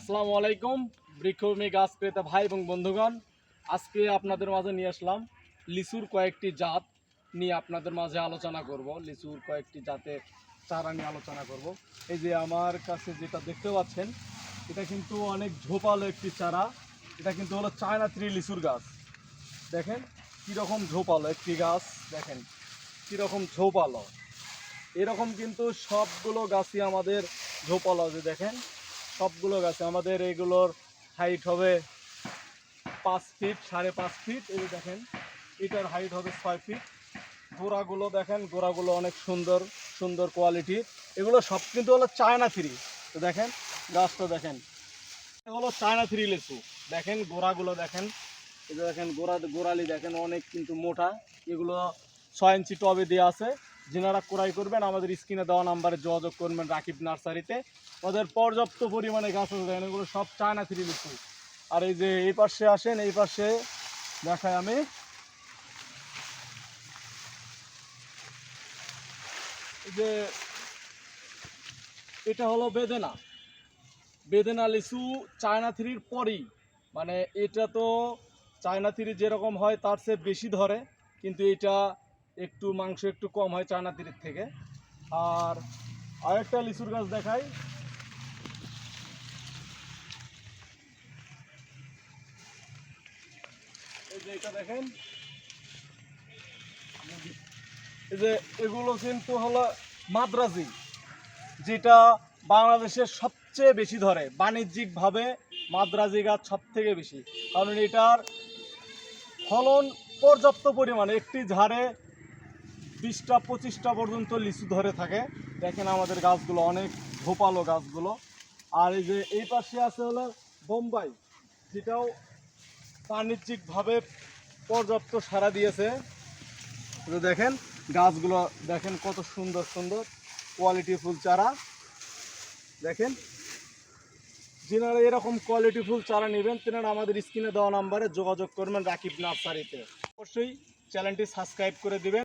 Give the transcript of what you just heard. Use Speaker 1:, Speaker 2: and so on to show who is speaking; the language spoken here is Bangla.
Speaker 1: আসসালামু আলাইকুম বৃক্ষভূমি গাছ ক্রেতা ভাই এবং বন্ধুগণ। আজকে আপনাদের মাঝে নিয়ে আসলাম লিচুর কয়েকটি জাত নিয়ে আপনাদের মাঝে আলোচনা করব। লিচুর কয়েকটি জাতের চারা নিয়ে আলোচনা করব। এই যে আমার কাছে যেটা দেখতে পাচ্ছেন, এটা কিন্তু অনেক ঝোপালো একটি চারা। এটা কিন্তু হলো চায়না থ্রি লিচুর গাছ। দেখেন কীরকম ঝোপালো একটি গাছ, দেখেন কীরকম ঝোপালো। এরকম কিন্তু সবগুলো গাছই আমাদের ঝোপালো যে দেখেন। সবগুলো গাছে। আমাদের এগুলোর হাইট হবে পাঁচ ফিট সাড়ে পাঁচ ফিট এই দেখেন, এটার হাইট হবে ছয় ফিট গোড়াগুলো দেখেন, গোড়াগুলো অনেক সুন্দর সুন্দর কোয়ালিটি এগুলো সব কিন্তু হলো চায়না থ্রি তো দেখেন, গাছটা দেখেন। এগুলো চায়না থ্রি লিচু। দেখেন, গোড়াগুলো দেখেন। যে দেখেন, গোড়া, গোড়ালি দেখেন, অনেক কিন্তু মোটা। এগুলো ছয় ইঞ্চি টবে দেওয়া আছে। যিনারা ক্রয় করবেন, আমাদের স্ক্রিনে দেওয়া নাম্বারে যোগাযোগ করবেন রাকিব নার্সারিতে। ওদের পর্যাপ্ত পরিমাণে গাছ আছে এগুলো সব চায়না থ্রি লিচু আর এই যে এই পাশে আসেন, এই পাশে দেখায় আমি। যে এটা হলো বেদেনা। বেদেনা লিচু চায়না থ্রির পরেই। মানে এটা তো চায়না থ্রি যেরকম হয়, তার চেয়ে বেশি ধরে। কিন্তু এটা একটু মাংস একটু কম হয় চায়না থ্রির থেকে। আর আরেকটা লিচুর গাছ দেখাই। যে এটা দেখেন। এই যে এগুলো কিন্তু হলো মাদ্রাজি, যেটা বাংলাদেশের সবচেয়ে বেশি ধরে। বাণিজ্যিকভাবে মাদ্রাজি গাছ সব থেকে বেশি। কারণ এটার ফলন পর্যাপ্ত পরিমাণে, একটি ঝাড়ে বিশটা, পঁচিশটা পর্যন্ত লিচু ধরে থাকে। দেখেন আমাদের গাছগুলো, অনেক ঝোপালো গাছগুলো। আর এই যে এই পাশে আছে হলো বোম্বাই, যেটাও বাণিজ্যিকভাবে পর্যাপ্ত সাড়া দিয়েছে। যে দেখেন, গাছগুলো দেখেন কত সুন্দর সুন্দর কোয়ালিটি ফুল চারা। দেখেন, যেনারা এরকম কোয়ালিটি ফুল চারা নেবেন, তেনারা আমাদের স্ক্রিনে দেওয়া নাম্বারে যোগাযোগ করবেন রাকিব নার্সারিতে। অবশ্যই চ্যানেলটি সাবস্ক্রাইব করে দিবেন।